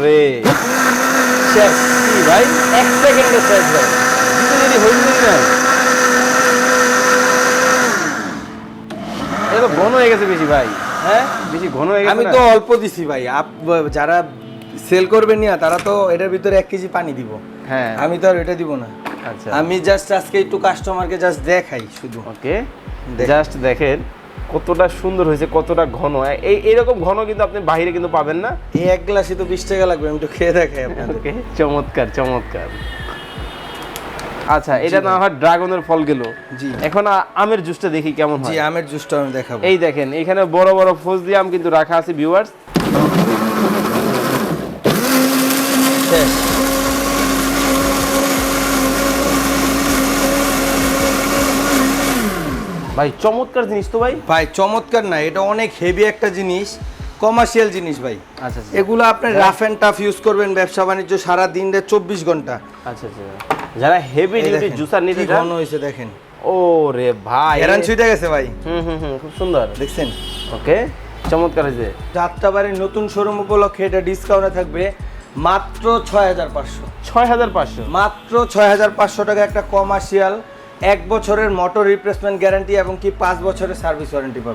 রে। শেষ কি ভাই? এক সেকেন্ডে শেষ ভাই। দিতে যদি হইল না। এটা ঘন হয়ে গেছে বেশি ভাই। হ্যাঁ? বেশি ঘন হয়ে গেছে আমি তো অল্প দিছি ভাই। আপ- যারা সেল করবে না তারা তো এটার ভিতরে এক কেজি পানি দিব। হ্যাঁ। আমি তো আর এটা দিব না। আচ্ছা। আমি জাস্ট আজকে একটু কাস্টমারকে জাস্ট দেখাই শুধু। ওকে জাস্ট দেখেন। কতটা সুন্দর হয়েছে কতটা ঘন। এই এরকম ঘন কিন্তু আপনি বাইরে কিন্তু পাবেন না। এই এক গ্লাসে তো বিশ টাকা লাগবে আমি একটু খেয়ে দেখাই আপনাদের। ওকে চমৎকার চমৎকার। আচ্ছা এটা না হয় ড্রাগনের ফল গেল জি। এখন আমের জুসটা দেখি কেমন জি আমের জুসটা আমি দেখাবো। এই দেখেন এখানে বড় বড় ফজলি আম কিন্তু রাখা আছে ভিউয়ার্স শেষ। ভাই চমৎকার জিনিস তো ভাই। ভাই চমৎকার না এটা অনেক হেভি একটা জিনিস কমার্শিয়াল জিনিস ভাই। আচ্ছা আচ্ছা। এগুলো আপনি রাফ অ্যান্ড টাফ ইউজ করবেন ব্যবসা বাণিজ্য সারা দিন চব্বিশ ঘণ্টা। আচ্ছা আচ্ছা যারা হেভি ডিউটি জুসার নিতে ঘন হয়েছে দেখেন। ও রে ভাই। হেরান ছুটে গেছে ভাই। হুম হুম হুম খুব সুন্দর। দেখছেন? ওকে চমৎকার হয়েছে। যাত্রাবাড়ির নতুন শোরুম উপলক্ষে এটা ডিসকাউন্টে থাকবে মাত্র ছয় হাজার পাঁচশো। ছয় হাজার পাঁচশো। মাত্র ছয় হাজার পাঁচশো টাকা একটা কমার্শিয়াল এক বছরের মোটর রিপ্লেসমেন্ট গ্যারান্টি এবং কি পাঁচ বছরের সার্ভিস ওয়ারেন্টি পাবে